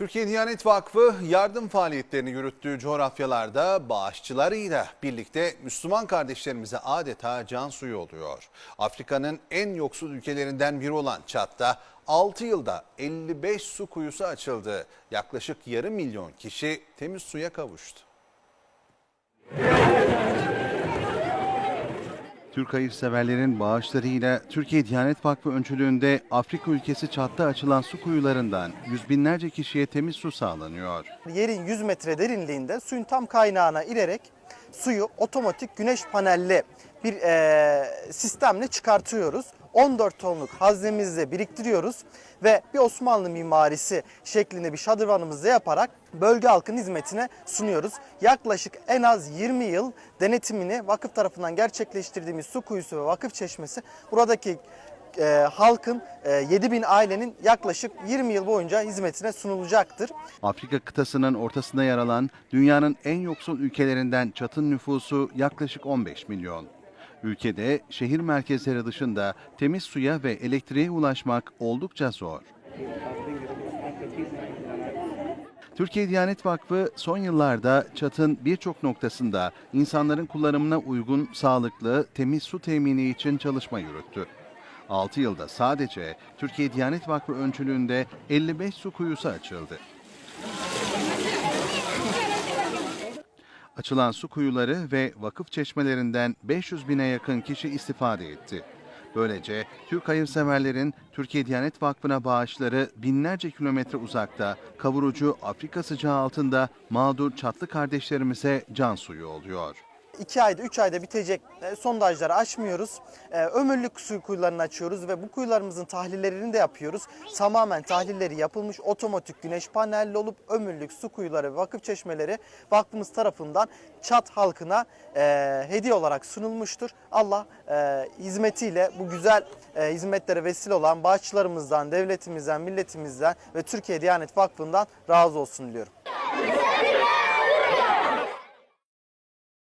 Türkiye Diyanet Vakfı yardım faaliyetlerini yürüttüğü coğrafyalarda bağışçılarıyla birlikte Müslüman kardeşlerimize adeta can suyu oluyor. Afrika'nın en yoksul ülkelerinden biri olan Çad'da 6 yılda 55 su kuyusu açıldı. Yaklaşık yarım milyon kişi temiz suya kavuştu. Türk hayırseverlerin bağışlarıyla Türkiye Diyanet Vakfı öncülüğünde Afrika ülkesi Çad'da açılan su kuyularından yüz binlerce kişiye temiz su sağlanıyor. Yerin 100 metre derinliğinde suyun tam kaynağına inerek suyu otomatik güneş panelli bir eee, sistemle çıkartıyoruz. 14 tonluk haznemizde biriktiriyoruz ve bir Osmanlı mimarisi şeklinde bir şadırvanımızda yaparak bölge halkın hizmetine sunuyoruz. Yaklaşık en az 20 yıl denetimini vakıf tarafından gerçekleştirdiğimiz su kuyusu ve vakıf çeşmesi buradaki e, halkın e, 7000 ailenin yaklaşık 20 yıl boyunca hizmetine sunulacaktır. Afrika kıtasının ortasında yer alan dünyanın en yoksul ülkelerinden Çat'ın nüfusu yaklaşık 15 milyon. Ülkede şehir merkezleri dışında temiz suya ve elektriğe ulaşmak oldukça zor. Türkiye Diyanet Vakfı son yıllarda Çat'ın birçok noktasında insanların kullanımına uygun, sağlıklı, temiz su temini için çalışma yürüttü. 6 yılda sadece Türkiye Diyanet Vakfı öncülüğünde 55 su kuyusu açıldı. Açılan su kuyuları ve vakıf çeşmelerinden 500 bine yakın kişi istifade etti. Böylece Türk hayırseverlerin Türkiye Diyanet Vakfı'na bağışları binlerce kilometre uzakta kavurucu Afrika sıcağı altında mağdur çatlı kardeşlerimize can suyu oluyor. 2 ayda 3 ayda bitecek e, sondajları açmıyoruz. E, Ömürlük su kuyularını açıyoruz ve bu kuyularımızın tahlillerini de yapıyoruz. Tamamen tahlilleri yapılmış otomatik güneş panelli olup ömürlük su kuyuları ve vakıf çeşmeleri vakfımız tarafından Çat halkına e, hediye olarak sunulmuştur. Allah hizmetiyle bu güzel hizmetlere vesile olan bağışçılarımızdan, devletimizden, milletimizden ve Türkiye Diyanet Vakfı'ndan razı olsun diliyorum.